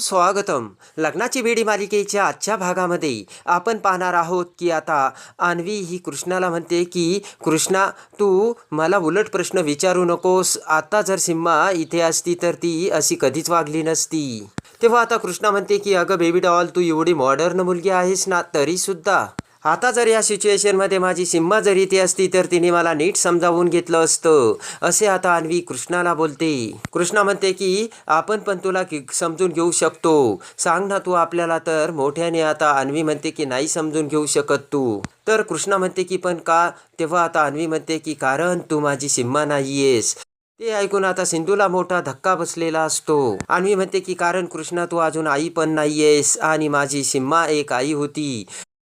स्वागतम. लग्नाची बेडी मालिकेच्या आजच्या भागामध्ये आपण पाहणार आहोत की आता अन्वी ही कृष्णाला म्हणते की कृष्णा तू मला उलट प्रश्न विचारू नकोस. आता जर सिम्मा इथे असती तर ती अशी कधीच वागली नसती. तेव्हा आता कृष्णा म्हणते की अगं बेबी डॉल तू एवढी मॉडर्न मुलगी आहेस ना तरीसुद्धा आता जर या सिच्युएशनमध्ये माझी सिम्मा जर इथे असती तर तिने मला नीट समजावून घेतलं असतं. असे आता अन्वी कृष्णाला बोलते. कृष्णा म्हणते की आपण पण तुला समजून घेऊ शकतो. सांग ना तू आपल्याला तर. मोठ्याने आता अन्वी म्हणते की नाही समजून घेऊ शकत तू. तर कृष्णा म्हणते की पण का? तेव्हा आता अन्वी म्हणते की कारण तू माझी सिम्मा नाहीयेस. ते ऐकून आता सिंधूला मोठा धक्का बसलेला असतो. आणि म्हणते की कारण कृष्णा तू अजून आई पण नाहीयेस आणि माझी सिम्मा एक आई होती.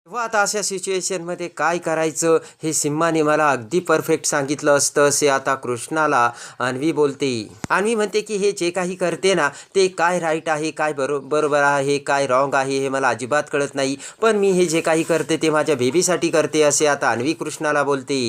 तेव्हा आता अशा सिच्युएशनमध्ये काय करायचं हे सिम्माने मला अगदी परफेक्ट सांगितलं असतं असे आता कृष्णाला अन्वी बोलते. अन्वी म्हणते की हे जे काही करते ना ते काय राईट आहे काय बरो बरोबर आहे काय रॉंग आहे हे मला अजिबात कळत नाही. पण मी हे जे काही करते ते माझ्या बेबीसाठी करते असे आता अन्वी कृष्णाला बोलते.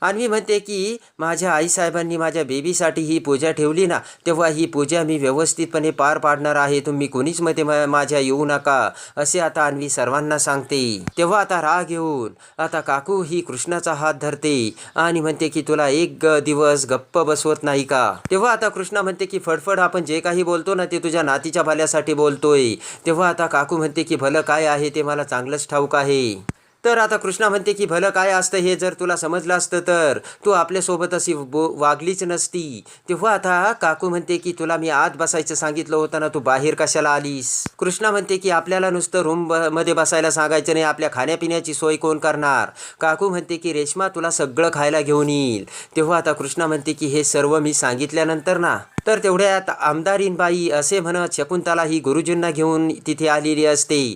अन्वी म्हणते की माझ्या आईसाहेबांनी माझ्या बेबीसाठी ही पूजा ठेवली ना तेव्हा ही पूजा मी व्यवस्थितपणे पार पाडणार आहे. तुम्ही कोणीच मध्ये मा- माझ्या येऊ नका असे आता अन्वी सर्वांना सांगते. तेव्हा आता राग येऊन आता काकू ही कृष्णाचा हात धरते आणि म्हणते की तुला एक दिवस गप्प बसवत नाही का? तेव्हा आता कृष्णा म्हणते की फडफड आपण जे काही बोलतो ना ते तुझ्या नातीच्या भल्यासाठी बोलतोय. तेव्हा आता काकू म्हणते की भलं काय आहे ते मला चांगलंच ठाऊक आहे. तर आता कृष्णा म्हणते की भलं काय असतं हे जर तुला समजलं असतं तर तू आपल्यासोबत अशी बो वागलीच नसती. तेव्हा आता काकू म्हणते की तुला मी आत बसायचं सांगितलं होतं ना तू बाहेर कशाला आलीस? कृष्णा म्हणते की आपल्याला नुसतं रूम ब- मध्ये बसायला सांगायचं नाही आपल्या खाण्यापिण्याची सोय कोण करणार? काकू म्हणते की रेश्मा तुला सगळं खायला घेऊन येईल. तेव्हा आता कृष्णा म्हणते की हे सर्व मी सांगितल्यानंतर ना तर तेवढ्यात आमदारीनबाई असे म्हणत शकुंतला ही गुरुजींना घेऊन तिथे आलेली असते.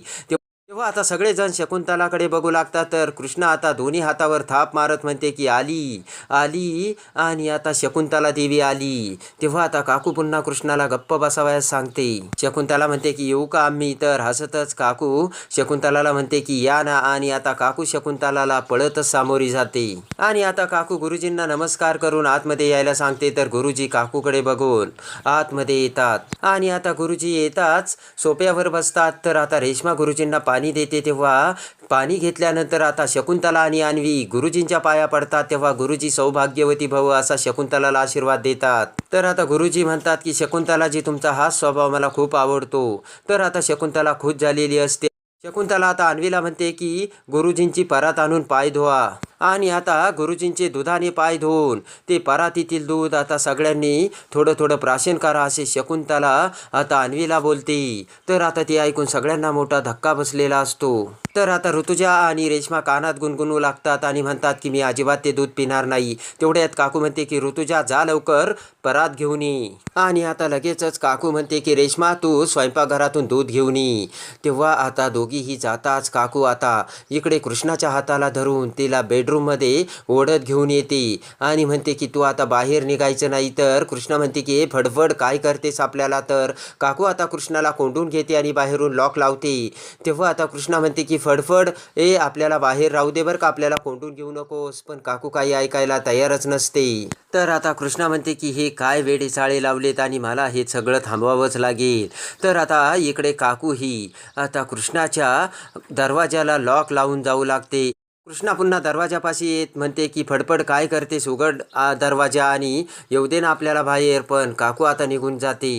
तेव्हा आता सगळेजण शकुंतलाकडे बघू लागतात तर कृष्णा आता दोन्ही हातावर थाप मारत म्हणते की आली आली आणि आता शकुंतला देवी आली. तेव्हा आता काकू पुन्हा कृष्णाला गप्प बसावयास सांगते. शकुंतला म्हणते की येऊ का आम्ही? तर हसतच काकू शकुंतलाला म्हणते की या ना. आणि आता काकू शकुंतलाला पळतच सामोरी जाते. आणि आता काकू गुरुजींना नमस्कार करून आतमध्ये यायला सांगते तर गुरुजी काकूकडे बघून आतमध्ये येतात. आणि आता गुरुजी येताच सोप्यावर बसतात तर आता रेश्मा गुरुजींना पाणी पाणी देते तेव्हा. पाणी घेतल्यानंतर आता शकुंतला आणि अन्वी गुरुजींच्या पाया पडतात तेव्हा गुरुजी सौभाग्यवती भव असा शकुंतलाला आशीर्वाद देतात. तर आता गुरुजी म्हणतात की शकुंतलाजी तुमचा हा स्वभाव मला खूप आवडतो. तर आता शकुंतला खुश झालेली असते. शकुंतला आता अन्वीला म्हणते की गुरुजींची परात आणून पाय धुवा. आणि आता गुरुजींचे दुधाने पाय धुवून ते परातीतील दूध आता सगळ्यांनी थोडं थोडं प्राशन करा असे शकुंतला आता अन्वीला बोलते. तर आता ते ऐकून सगळ्यांना मोठा धक्का बसलेला असतो. तर आता ऋतुजा आणि रेश्मा कानात गुणगुणू लागतात आणि म्हणतात की मी अजिबात ते दूध पिणार नाही. तेवढ्यात काकू म्हणते की ऋतुजा जा लवकर परात घेऊन ये. आणि आता लगेचच काकू म्हणते की रेश्मा तू स्वयंपाकघरातून दूध घेऊन ये. तेव्हा आता दोघीही जाताच काकू आता इकडे कृष्णाच्या हाताला धरून तिला बेडरूममध्ये ओढत घेऊन येते आणि म्हणते की तू आता बाहेर निघायचं नाही तर? कृष्णा म्हणते की फडफड काय करतेस आपल्याला तर? काकू आता कृष्णाला कोंडून घेते आणि बाहेरून लॉक लावते. तेव्हा आता कृष्णा म्हणते की फडफड ए आपल्याला बाहेर राहू दे बरं का आपल्याला कोंडून घेऊ नकोस पण काकू काही ऐकायला तयारच नसते. तर आता कृष्णा म्हणते की हे काय वेडे चाळे लावलेत आणि मला हे सगळं थांबवावंच लागेल. तर आता इकडे काकू ही आता कृष्णाच्या दरवाजाला लॉक लावून जाऊ लागते. कृष्णा पुन्हा दरवाजापाशी येत म्हणते की फडफड काय करतेस उघड दरवाजा आणि येऊ दे ना आपल्याला बाहेर पण काकू आता निघून जाते.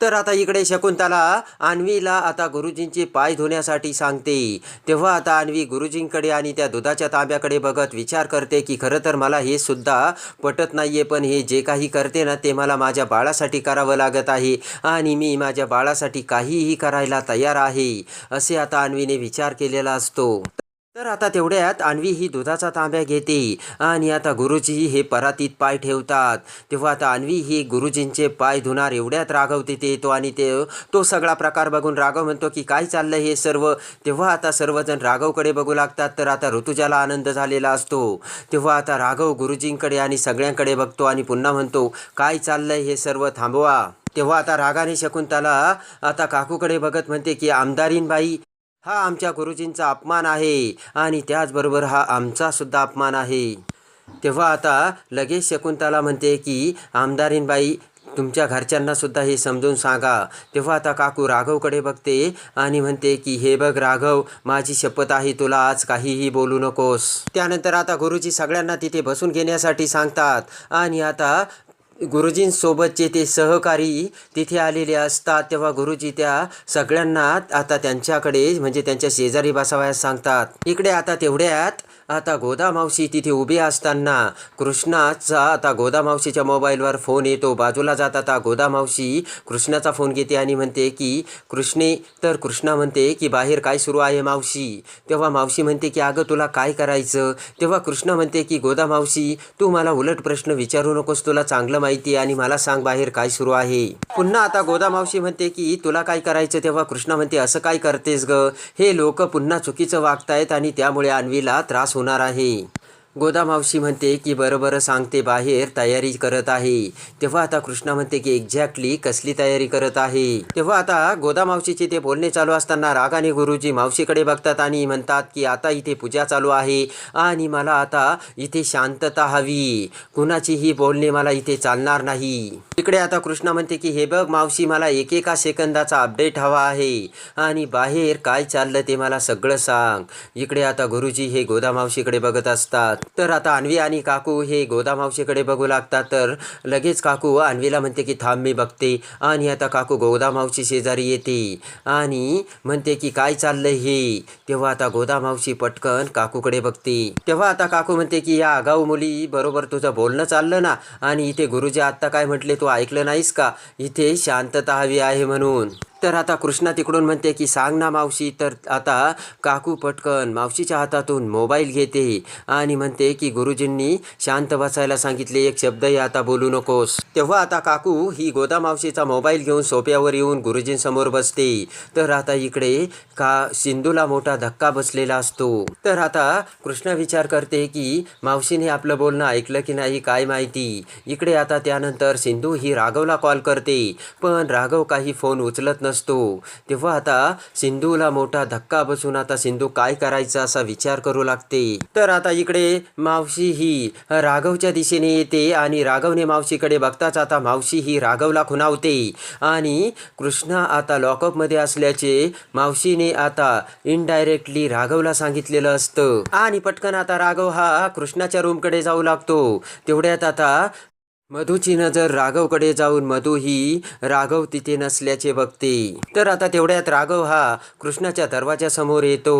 तर आता इकडे शकुंतला अन्वीला आता गुरुजींचे पाय धुण्यासाठी सांगते. तेव्हा आता अन्वी गुरुजींकडे आणि त्या दुधाच्या तांब्याकडे बघत विचार करते की खरं तर मला हे सुद्धा पटत नाहीये पण हे जे काही करते ना ते मला माझ्या बाळासाठी करावं लागत आहे आणि मी माझ्या बाळासाठी काहीही करायला तयार आहे असे आता अन्वीने विचार केलेला असतो. तर आता तेवढ्यात अन्वी ही दुधाचा तांब्या घेते आणि आता गुरुजी हे परातीत पाय ठेवतात. तेव्हा आता अन्वी ही गुरुजींचे पाय धुणार एवढ्यात राघव तिथे येतो आणि ते तो सगळा प्रकार बघून राघव म्हणतो की काय चाललं हे सर्व? तेव्हा आता सर्वजण राघवकडे बघू लागतात. तर आता ऋतुजाला आनंद झालेला असतो. तेव्हा आता राघव गुरुजींकडे आणि सगळ्यांकडे बघतो आणि पुन्हा म्हणतो काय चाललंय हे सर्व? थांबवा. तेव्हा आता रागाने शकुंतला आता काकूकडे बघत म्हणते की आमदारीनबाई हा आमच्या गुरुजींचा अपमान आहे आणि त्याचबरोबर हा आमचासुद्धा अपमान आहे. तेव्हा आता लगेच शकुंतला म्हणते की आमदारीनबाई तुमच्या घरच्यांनासुद्धा हे समजून सांगा. तेव्हा आता काकू राघवकडे बघते आणि म्हणते की हे बघ राघव माझी शपथ आहे तुला आज काहीही बोलू नकोस. त्यानंतर आता गुरुजी सगळ्यांना तिथे बसून घेण्यासाठी सांगतात आणि आता गुरुजींसोबतचे ते सहकारी तिथे आलेले असतात. तेव्हा गुरुजी त्या सगळ्यांना आता त्यांच्याकडे म्हणजे त्यांच्या शेजारी बसावयास सांगतात. इकडे आता तेवढ्यात आता गोदा मावशी तिथे उभी असताना कृष्णाचा आता गोदा मावशीच्या मोबाईलवर फोन येतो. बाजूला जात आता गोदामावशी कृष्णाचा फोन घेते आणि म्हणते की कृष्णे तर कृष्णा म्हणते की बाहेर काय सुरू आहे मावशी? तेव्हा मावशी म्हणते की अगं तुला काय करायचं? तेव्हा कृष्णा म्हणते की गोदामावशी तू मला उलट प्रश्न विचारू नकोस. तुला चांगलं माहिती आहे आणि मला सांग बाहेर काय सुरू आहे. पुन्हा आता गोदामावशी म्हणते की तुला काय करायचं? तेव्हा कृष्णा म्हणते असं काय करतेस ग? हे लोक पुन्हा चुकीचं वागतायत आणि त्यामुळे अन्वीला त्रास होणार आहे. गोदा मावशी म्हणते की बरोबर सांगते बाहेर तयारी करत आहे. तेव्हा आता कृष्णा म्हणते की एक्झॅक्टली कसली तयारी करत आहे? तेव्हा आता गोदा मावशीचे ते बोलणे चालू असताना रागाने गुरुजी मावशीकडे बघतात आणि म्हणतात की आता इथे पूजा चालू आहे आणि मला आता इथे शांतता हवी. कुणाचीही बोलणे मला इथे चालणार नाही. इकडे आता कृष्णा म्हणते की हे बघ मावशी मला एकेका सेकंदाचा अपडेट हवा आहे आणि बाहेर काय चाललं ते मला सगळं सांग. इकडे आता गुरुजी हे गोदा मावशीकडे बघत असतात. तर आता अन्वी आणि काकू हे गोदा मावशीकडे बघू लागतात. तर लगेच काकू अन्वीला म्हणते की थांब मी बघते. आणि आता काकू गोदा मावशी शेजारी येते. आणि म्हणते की काय चाललंय हे? तेव्हा आता गोदा मावशी पटकन काकूकडे बघते. तेव्हा आता काकू म्हणते की या आगाऊ मुली बरोबर तुझं बोलणं चाललं ना? आणि इथे गुरुजी आत्ता काय म्हटले तू ऐकलं नाहीस का? इथे शांतता हवी आहे म्हणून. तर आता कृष्णा तिकडून म्हणते की सांग ना मावशी. तर आता काकू पटकन मावशीच्या हातातून मोबाईल घेते आणि म्हणते की गुरुजींनी शांत बसायला सांगितले एक शब्दही आता बोलू नकोस. तेव्हा आता काकू ही गोदा मावशीचा मोबाईल घेऊन सोप्यावर येऊन गुरुजींसमोर बसते. तर आता इकडे का सिंधूला मोठा धक्का बसलेला असतो. तर आता कृष्णा विचार करते की मावशीने आपलं बोलणं ऐकलं की नाही काय माहिती? इकडे आता त्यानंतर सिंधू ही राघवला कॉल करते. पण राघव काही फोन उचलत असतो. तेव्हा आता सिंधूला मोठा धक्का बसून आता सिंधू काय करायचा असा विचार करू लागते. तर आता इकडे मावशी ही राघवच्या दिशेने येते आणि राघवने मावशीकडे बघताच आता मावशी ही राघवला खुणावते. आणि कृष्णा आता लॉकअपमध्ये असल्याचे मावशीने आता इनडायरेक्टली राघवला सांगितलेलं असतं. आणि पटकन आता राघव हा कृष्णाच्या रूमकडे जाऊ लागतो. तेवढ्यात आता मधूची नजर राघवकडे जाऊन मधू ही राघव तिथे नसल्याचे बघते. तर आता तेवढ्यात राघव हा कृष्णाच्या दरवाजासमोर येतो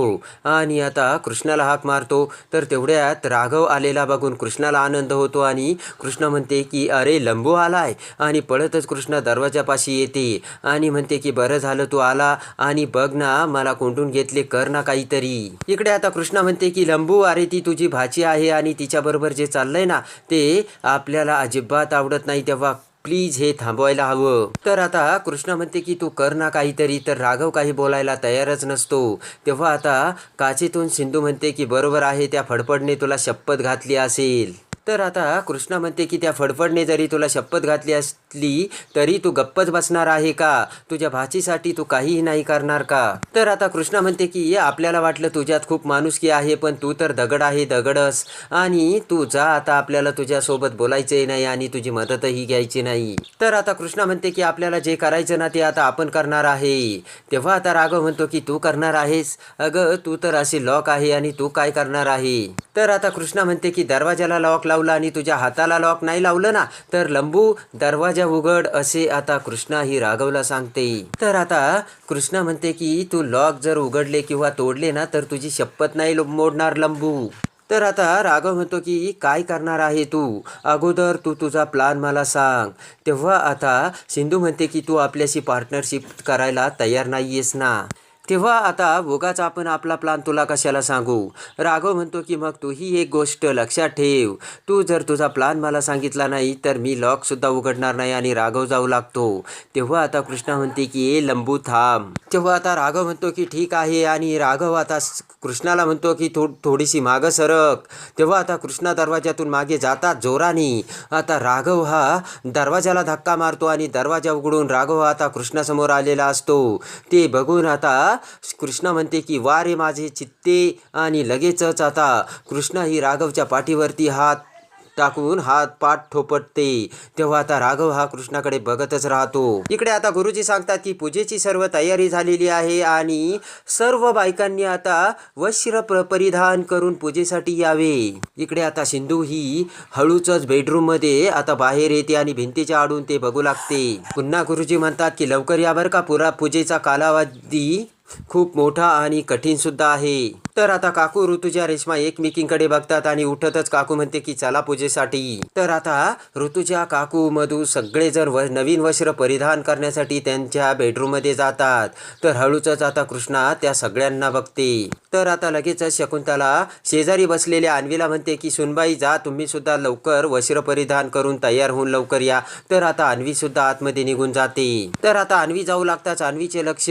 आणि आता कृष्णाला हाक मारतो. तर तेवढ्यात राघव आलेला बघून कृष्णाला आनंद होतो आणि कृष्ण म्हणते की अरे लंबू आलाय. आणि पळतच कृष्णा दरवाजापाशी येते आणि म्हणते की बरं झालं तू आला आणि बघ ना मला कोंडून घेतले कर ना काहीतरी. इकडे आता कृष्णा म्हणते की लंबू अरे ती तुझी भाची आहे आणि तिच्याबरोबर जे चाललंय ना ते आपल्याला अजिबात अजिबात आवडत नाही तेव्हा प्लीज हे थांबवायला हवं. तर आता कृष्ण म्हणते की तू कर ना काहीतरी. तर राघव काही बोलायला तयारच नसतो. तेव्हा आता काचेतून सिंधू म्हणते की बरोबर आहे त्या फडफडने तुला शपथ घातली असेल. तर आता कृष्णा म्हणते की त्या फडफडने जरी तुला शपथ घातली असली तरी तू गप्पच बसणार आहे का? तुझ्या भाचीसाठी तू काहीही नाही करणार का? तर आता कृष्णा म्हणते की आपल्याला वाटलं तुझ्यात खूप माणुसकी आहे पण तू तर दगड आहे दगडस आणि तू जा आता आपल्याला तुझ्यासोबत बोलायचंही नाही आणि तुझी मदतही घ्यायची नाही. तर आता कृष्णा म्हणते की आपल्याला जे करायचं ना ते आता आपण करणार आहे. तेव्हा आता राघव म्हणतो की तू करणार आहेस? अगं तू तर अशी लॉक आहे आणि तू काय करणार आहे? तर आता कृष्णा म्हणते की दरवाजाला लॉक लावला आणि तुझ्या हाताला लॉक नाही लावलं ना तर लंबू दरवाजा उघड असे आता कृष्णा ही राघवला सांगते. तर आता कृष्णा म्हणते की तू लॉक जर उघडले किंवा तोडले ना तर तुझी शपथ नाही मोडणार लंबू. तर आता राघव म्हणतो की काय करणार आहे तू? अगोदर तू तुझा प्लान मला सांग. तेव्हा आता सिंधू म्हणते की तू आपल्याशी पार्टनरशिप करायला तयार नाही आहेस ना. तेव्हा आता उगाच आपण आपला प्लान तुला कशाला सांगू? राघव म्हणतो की मग तू ही एक गोष्ट लक्षात ठेव. तू जर तुझा प्लान मला सांगितला नाही तर मी लॉकसुद्धा उघडणार नाही आणि राघव जाऊ लागतो. तेव्हा आता कृष्णा म्हणते की ए लंबू थांब. तेव्हा आता राघव म्हणतो की ठीक आहे. आणि राघव आता कृष्णाला म्हणतो की थो थोडीशी मागं सरक. तेव्हा आता कृष्णा दरवाजातून मागे जातात जोराने. आता राघव हा दरवाजाला धक्का मारतो आणि दरवाजा उघडून राघव आता कृष्णासमोर आलेला असतो. ते बघून आता कृष्णा म्हणते की वा रे माझे चित्ते आणि लगेचच आता कृष्णा ही राघवच्या पाठीवरती हात टाकून हात पाठ ठोपटते. तेव्हा आता राघव हा कृष्णाकडे बघतच राहतो. इकडे आता गुरुजी सांगतात की पूजेची सर्व तयारी झालेली आहे आणि सर्व बायकांनी आता वस्त्र परिधान करून पूजेसाठी यावे. इकडे आता सिंधू ही हळूचच बेडरूममध्ये आता बाहेर येते आणि भिंतीच्या आडून ते बघू लागते. पुन्हा गुरुजी म्हणतात की लवकर या बरं का पुरा पूजेचा कालावधी खूप मोठा आणि कठीण सुद्धा आहे. तर आता काकू ऋतुजा रेश्मा एकमेकींकडे बघतात आणि उठतच काकू म्हणते की चला पूजेसाठी. तर आता ऋतुजा काकू मधू सगळे जर व नवीन वस्त्र परिधान करण्यासाठी त्यांच्या बेडरूममध्ये जातात. तर हळूच आता कृष्णा त्या सगळ्यांना बघते. तर आता लगेचच शकुंतला शेजारी बसलेल्या अन्वीला म्हणते की सुनबाई जा तुम्ही सुद्धा लवकर वस्त्र परिधान करून तयार होऊन लवकर या. तर आता अन्वी सुद्धा आतमध्ये निघून जाते. तर आता अन्वी जाऊ लागताच अन्वीचे लक्ष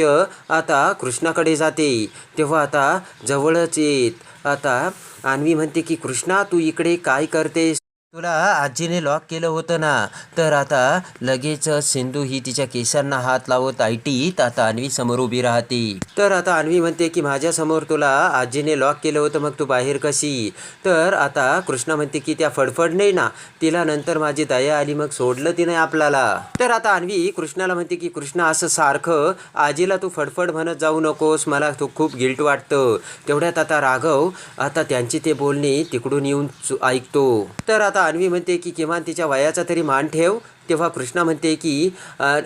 आता कृष्णाकडे जाते. तेव्हा आता जवळ येत. आता अन्वी म्हणते की कृष्णा तू इकडे काय करतेस? तुला आजीने लॉक केलं होतं ना? तर आता लगेच सिंधू ही तिच्या केसांना हात लावत आयटीत आता अन्वी समोर उभी राहते. तर आता अन्वी म्हणते की माझ्यासमोर तुला आजीने लॉक केलं होतं मग तू बाहेर कशी? तर आता कृष्णा म्हणते की त्या फडफड नाही ना? तिला नंतर माझी दया आली मग सोडलं तिने आपल्याला. तर आता अन्वी कृष्णाला म्हणते की कृष्णा असं सारखं आजीला तू फडफड म्हणत जाऊ नकोस मला तू खूप गिल्ट वाटतं. तेवढ्यात आता राघव आता त्यांची ते बोलणे तिकडून येऊन ऐकतो. तर आता अन्वी म्हणते की किमान तिच्या वयाचा तरी मान ठेव. तेव्हा कृष्णा म्हणते की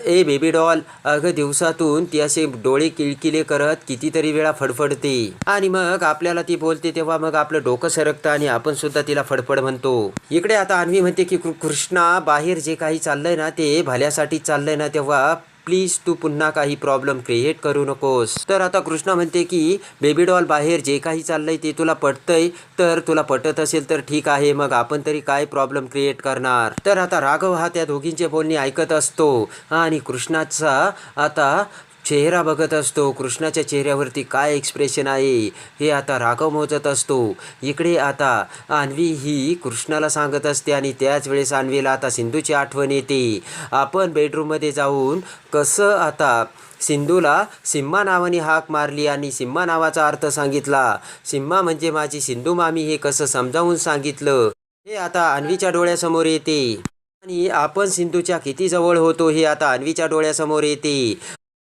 ए बेबी डॉल अगं दिवसातून ती असे डोळे किळकिले करत कितीतरी वेळा फडफडते. आणि मग आपल्याला ती बोलते तेव्हा मग आपलं डोकं सरकतं आणि आपण सुद्धा तिला फडफड म्हणतो. इकडे आता अन्वी म्हणते की कृ- कृष्णा बाहेर जे काही चाललंय ना ते भल्यासाठी चाललंय ना तेव्हा प्लीज तू पुन्हा काही प्रॉब्लेम क्रिएट करू नकोस. तर आता कृष्णा म्हणते की बेबी डॉल बाहेर जे काही चाललंय ते तुला पटतंय तर तुला पटत असेल तर ठीक आहे मग आपण तरी काय प्रॉब्लेम क्रिएट करणार? तर आता राघव हा त्या दोघींचे बोलणे ऐकत असतो. आणि कृष्णाचा आता चेहरा बघत असतो. कृष्णाच्या चेहऱ्यावरती काय एक्सप्रेशन आहे? हे आता राघव मोजत असतो. इकडे आता अन्वी ही कृष्णाला सांगत असते आणि त्याच वेळेस अन्वीला आता सिंधूची आठवण येते. आपण बेडरूममध्ये जाऊन कसं आता सिंधूला सिम्मा नावाने हाक मारली आणि सिम्मा नावाचा अर्थ सांगितला. सिम्मा म्हणजे माझी सिंधू मामी हे कसं समजावून सांगितलं? हे आता अन्वीच्या डोळ्यासमोर येते. आणि आपण सिंधूच्या किती जवळ होतो हे आता अन्वीच्या डोळ्यासमोर येते.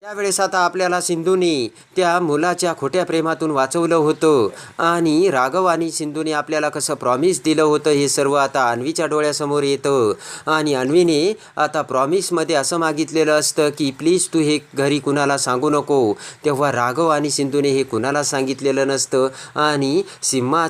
त्यावेळेस आता आपल्याला सिंधूने त्या मुलाच्या खोट्या प्रेमातून वाचवलं होतं. आणि राघव आणि सिंधूने आपल्याला कसं प्रॉमिस दिलं होतं हे सर्व आता अन्वीच्या डोळ्यासमोर येतं. आणि अन्वीने आता प्रॉमिसमध्ये असं मागितलेलं असतं की प्लीज तू हे घरी कुणाला सांगू नको. तेव्हा राघव आणि सिंधूने हे कुणाला सांगितलेलं नसतं. आणि सिम्मा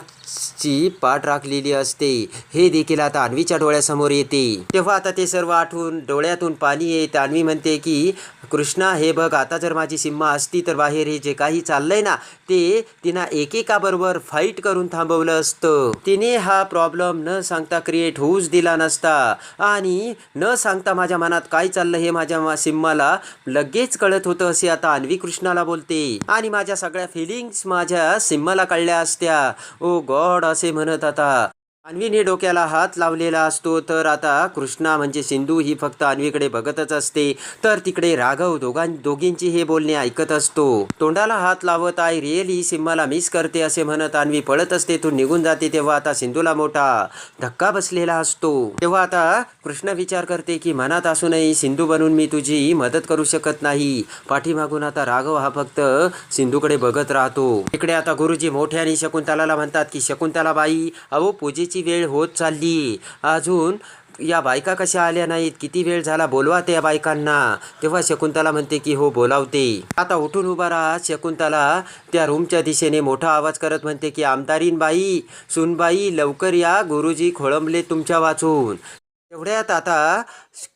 ची पाठ राखलेली असते. हे देखील आता अन्वीच्या डोळ्यासमोर येते. तेव्हा आता ते सर्व आठवून डोळ्यातून पाणी येत अन्वी म्हणते की कृष्णा हे बघ आता जर माझी सिम्मा असती तर बाहेर हे जे काही चाललंय ना ते तिनं एकेकाबरोबर फाईट करून थांबवलं असतं. तिने हा प्रॉब्लेम न सांगता क्रिएट होऊच दिला नसता. आणि न सांगता माझ्या मनात काय चाललं हे माझ्या सिम्माला लगेच कळत होतं असे आता अन्वी कृष्णाला बोलते. आणि माझ्या सगळ्या फिलिंग्स माझ्या सिम्माला कळल्या असत्या. ओ गॉड गॉड असे म्हणत आता. अन्वीने डोक्याला हात लावलेला असतो तर आता कृष्णा म्हणजे सिंधू ही फक्त अन्वीकडे बघतच असते. तर तिकडे राघव दोघां दोघींची हे बोलणे ऐकत असतो. तोंडाला हात लावत आहे रिअली सिम्माला मिस करते असे म्हणत अन्वी पळत असते. तू निघून जाते तेव्हा आता सिंधूला मोठा धक्का बसलेला असतो. तेव्हा आता कृष्ण विचार करते की मनात असूनही सिंधू बनून मी तुझी मदत करू शकत नाही. पाठीमागून आता राघव हा फक्त सिंधूकडे बघत राहतो. इकडे आता गुरुजी मोठ्याने शकुंतलाला म्हणतात की शकुंतला बाई अहो पूजेची वेळ होत चालली? अजून या बायका कशा आल्या नाहीत? किती वेळ झाला बोलवा त्या बायकांना. तेव्हा शकुंतला म्हणते की हो बोलावते. आता उठून उभा राहा. शकुंतला त्या रूमच्या दिशेने मोठा आवाज करत म्हणते की आमदारीन बाई सुनबाई लवकर या. गुरुजी खोळंबले तुमच्या वाचून. एवढ्यात आता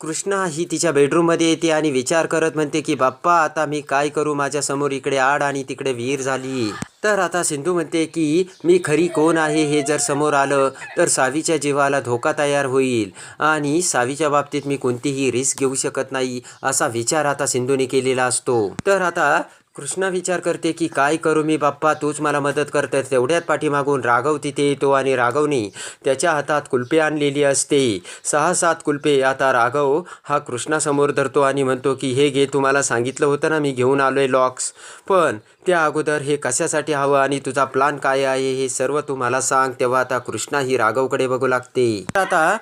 कृष्णा ही तिच्या बेडरूममध्ये येते आणि विचार करत म्हणते की बाप्पा आता मी काय करू? माझ्यासमोर इकडे आड आणि तिकडे विहीर झाली. तर आता सिंधू म्हणते की मी खरी कोण आहे हे जर समोर आलं तर सावीच्या जीवाला धोका तयार होईल. आणि सावीच्या बाबतीत मी कोणतीही रिस्क घेऊ शकत नाही असा विचार आता सिंधूने केलेला असतो. तर आता कृष्णा विचार करते की काय करू मी बाप्पा? तूच मला मदत करते तेवढ्यात पाठीमागून राघव तिथे येतो आणि राघवने त्याच्या हातात कुल्पे आणलेली असते. सहा सात कुल्पे आता राघव हा कृष्णासमोर धरतो आणि म्हणतो की हे घे तुम्हाला सांगितलं होतं ना मी घेऊन आलो आहे लॉक्स. पण त्या अगोदर हे कशासाठी हवं आणि तुझा प्लान काय आहे हे सर्व तुम्हाला सांग. तेव्हा आता कृष्णा ही राघवकडे बघू लागते. आता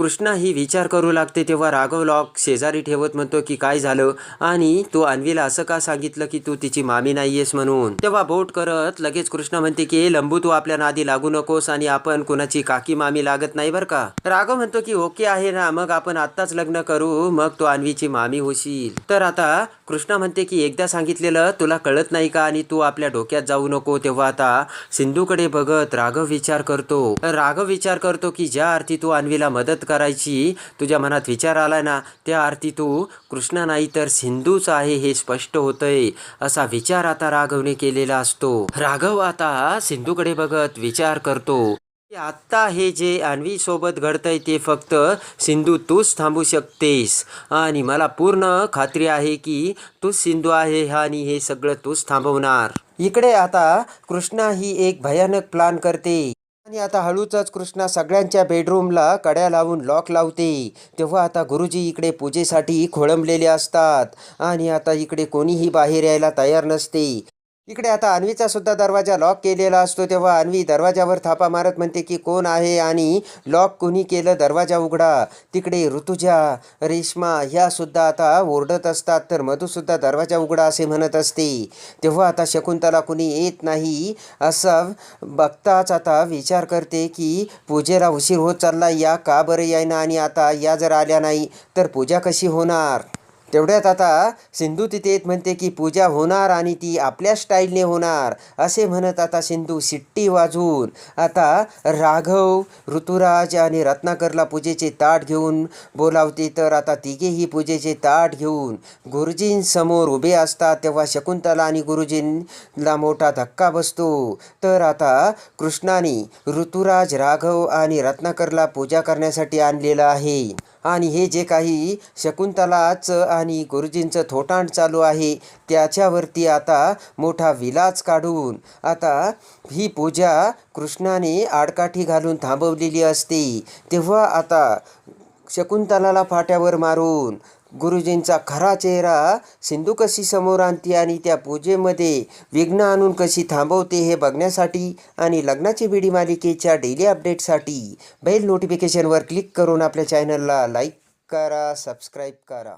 कृष्णा ही विचार करू लागते तेव्हा राघव लॉक शेजारी ठेवत म्हणतो की काय झालं? आणि तू अन्वीला असं का सांगितलं की तू तिची मामी नाहीयेस म्हणून. तेव्हा बोट करत लगेच कृष्णा म्हणते की "ए, लंबू तू आपल्या नादी लागू नकोस आणि आपण कुणाची काकी मामी लागत नाही बरं का? राघव म्हणतो की ओके आहे ना मग आपण आत्ताच लग्न करू मग तो अन्वीची मामी होशील. तर आता कृष्णा म्हणते की एकदा सांगितलेलं तुला कळत नाही का आणि तू आपल्या डोक्यात जाऊ नको तेव्हा आता सिंधूकडे बघत राघव विचार करतो. राघव विचार करतो की ज्या आरती तू अन्वीला मदत करायची तुझ्या मनात विचार आलाय ना त्या अर्थी तू कृष्णा नाही तर सिंधूच आहे हे स्पष्ट होतंय असा विचार आता राघवने केलेला असतो. राघव आता सिंधूकडे बघत विचार करतो. आत्ता हे जे अन्वी घडतं घडतंय ते फक्त सिंधू तूच थांबू शकतेस. आणि मला पूर्ण खात्री आहे की तूच सिंधू आहे आणि हे सगळं तूच थांबवणार. इकडे आता कृष्णा ही एक भयानक प्लान करते. आणि आता हळूचच कृष्णा सगळ्यांच्या बेडरूमला कड्या लावून लॉक लावते. तेव्हा आता गुरुजी इकडे पूजेसाठी खोळंबलेले असतात. आणि आता इकडे कोणीही बाहेर यायला तयार नसते. इकडे आता अन्वीचा सुद्धा दरवाजा लॉक केलेला असतो. तेव्हा अन्वी दरवाजावर थापा मारत म्हणते की कोण आहे आणि लॉक कोणी केलं? दरवाजा उघडा. तिकडे ऋतुजा रेश्मा ह्या सुद्धा आता ओरडत असतात. तर मधुसुद्धा दरवाजा उघडा असे म्हणत असते. तेव्हा आता शकुंतला कुणी येत नाही असं बघताच आता विचार करते की पूजेला उशीर होत चालला या का बरं यायना आणि आता या जर आल्या नाही तर पूजा कशी होणार? तेवढ्यात आता सिंधू तिथे येत म्हणते की पूजा होणार आणि ती आपल्या स्टाईलने होणार असे म्हणत आता सिंधू सिट्टी वाजून आता राघव ऋतुराज आणि रत्नाकरला पूजेचे ताट घेऊन बोलावते. तर आता तिघेही पूजेचे ताट घेऊन गुरुजींसमोर उभे असतात. तेव्हा शकुंतला आणि गुरुजींना मोठा धक्का बसतो. तर आता कृष्णाने ऋतुराज राघव आणि रत्नाकरला पूजा करण्यासाठी आणलेलं आहे. आणि हे जे काही शकुंतलाचं आणि गुरुजींचं थोटांड चालू आहे त्याच्यावरती आता मोठा विलाज काढून आता ही पूजा कृष्णाने आडकाठी घालून थांबवलेली असते. तेव्हा आता शकुंतलाला फाट्यावर मारून गुरुजींचा खरा चेहरा सिंधू कशी समोर आणते आणि त्या पूजेमध्ये विघ्न आणून कशी थांबवते हे बघण्यासाठी आणि लग्नाची बीडी मालिकेच्या डेली अपडेटसाठी बेल नोटिफिकेशनवर क्लिक करून आपल्या चॅनलला लाईक करा सबस्क्राईब करा.